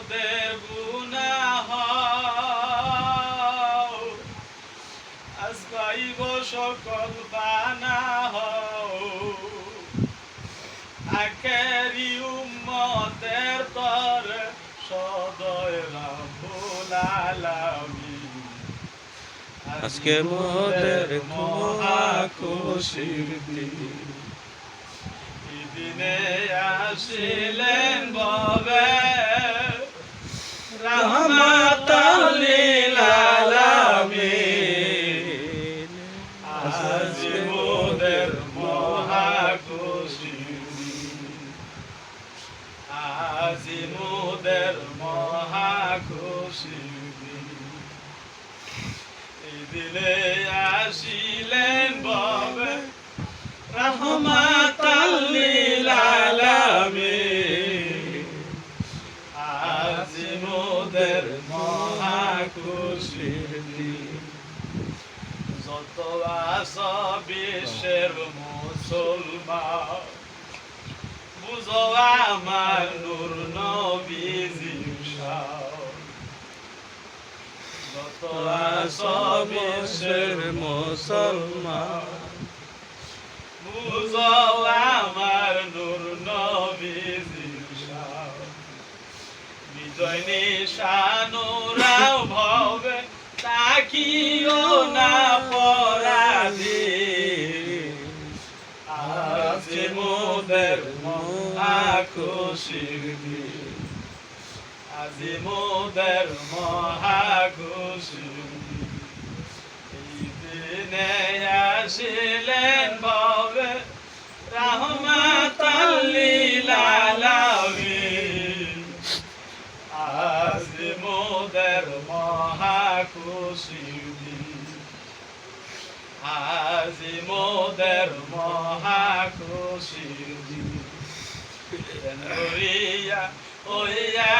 আমাদের গুনা আসবাইব সকল বানা হেরি উম্মতের তর সদয় আজকে মোদের দিনে। আসিলেন আজ মোদের মহা খুশির দিন। এই দিনে আসিলেন ববে রহমাতাল্লিল আলামিন আজ মোদের মহা খুশির দিন যত আস বিশ্বের মুসলমান বুঝো আমার যত আস বিশ্বের মুসলমান বুঝো আমার নূর নবীজির। বিজয় নিশানুরাও ভবে তাকিও না পরাধী আজ মোদের মহা খুশির দিন আজ মোদের মহা খুশির দিন আসিলেন ভবে রহমাতাল্লিল আলামিন আজ মোদের মহা খুশির দিন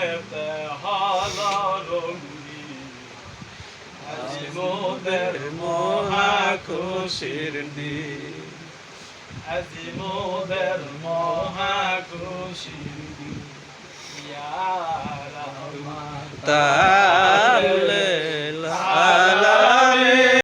নোরাতে হল রঙ্গি আজি মোদের মহা খুশির দিন আজি মোদের মহা খুশির দিন ইয়া রহমান